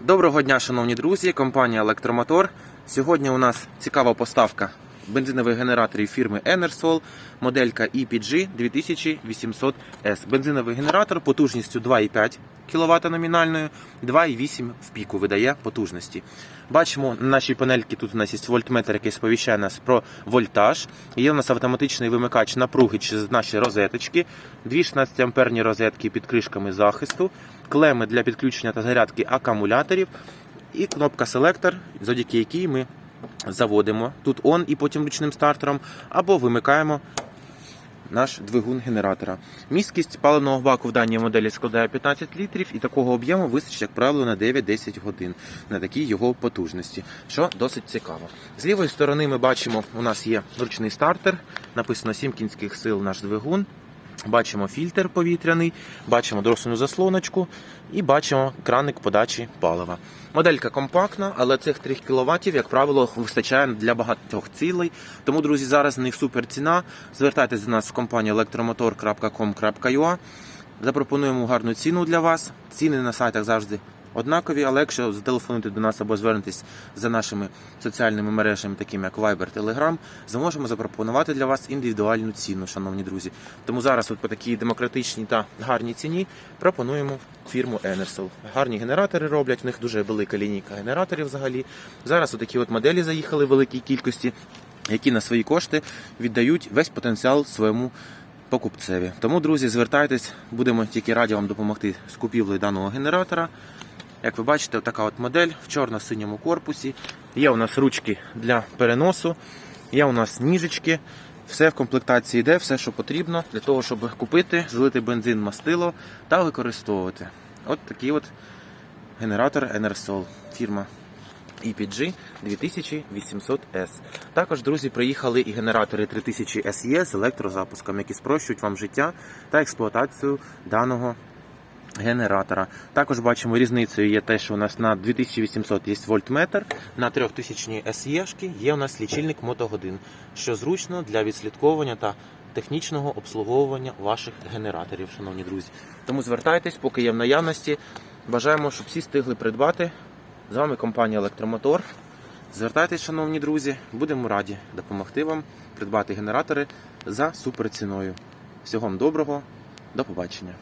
Доброго дня, шановні друзі, компанія Електромотор. Сьогодні у нас цікава поставка бензинових генераторів фірми Enersol, моделька EPG 2800S. Бензиновий генератор потужністю 2,5 кВт номінальною, 2,8 в піку видає потужності. Бачимо на нашій панельці тут у нас є вольтметр, який сповіщає нас про вольтаж. Є у нас автоматичний вимикач напруги через наші розеточки, дві 16 амперні розетки під кришками захисту, клеми для підключення та зарядки акумуляторів і кнопка селектор, завдяки якій ми заводимо тут он і потім ручним стартером, або вимикаємо наш двигун генератора. Місткість паливного баку в даній моделі складає 15 літрів, і такого об'єму вистачить, як правило, на 9-10 годин на такій його потужності, що досить цікаво. З лівої сторони ми бачимо, у нас є ручний стартер, написано 7 кінських сил наш двигун. Бачимо фільтр повітряний, бачимо дросину заслоночку і бачимо краник подачі палива. Моделька компактна, але цих 3 кВт, як правило, вистачає для багатьох цілей. Тому, друзі, зараз них супер ціна. Звертайтеся до нас в компанію електромотор.com.ua. Запропонуємо гарну ціну для вас. Ціни на сайтах завжди однакові, але якщо зателефонуєте до нас або звернетесь за нашими соціальними мережами, такими як Viber, Telegram, зможемо запропонувати для вас індивідуальну ціну, шановні друзі. Тому зараз, от по такій демократичній та гарній ціні, пропонуємо фірму Enersol. Гарні генератори роблять, в них дуже велика лінійка генераторів взагалі. Зараз отакі от моделі заїхали в великій кількості, які на свої кошти віддають весь потенціал своєму покупцеві. Тому, друзі, звертайтесь, будемо тільки раді вам допомогти з купівлею даного генератора. Як ви бачите, така от модель в чорно-синьому корпусі. Є у нас ручки для переносу, є у нас ніжечки. Все в комплектації йде, все, що потрібно для того, щоб купити, злити бензин, мастило та використовувати. От такий от генератор Enersol. Фірма EPG 2800S. Також, друзі, приїхали і генератори 3000 SE з електрозапуском, які спрощують вам життя та експлуатацію даного генератора. Також бачимо різницею є те, що у нас на 2800 є вольтметр, на 3000 SE є у нас лічильник мотогодин, що зручно для відслідковування та технічного обслуговування ваших генераторів, шановні друзі. Тому звертайтесь, поки є в наявності. Бажаємо, щоб всі встигли придбати. З вами компанія Електромотор. Звертайтесь, шановні друзі, будемо раді допомогти вам придбати генератори за суперціною. Всього вам доброго, до побачення.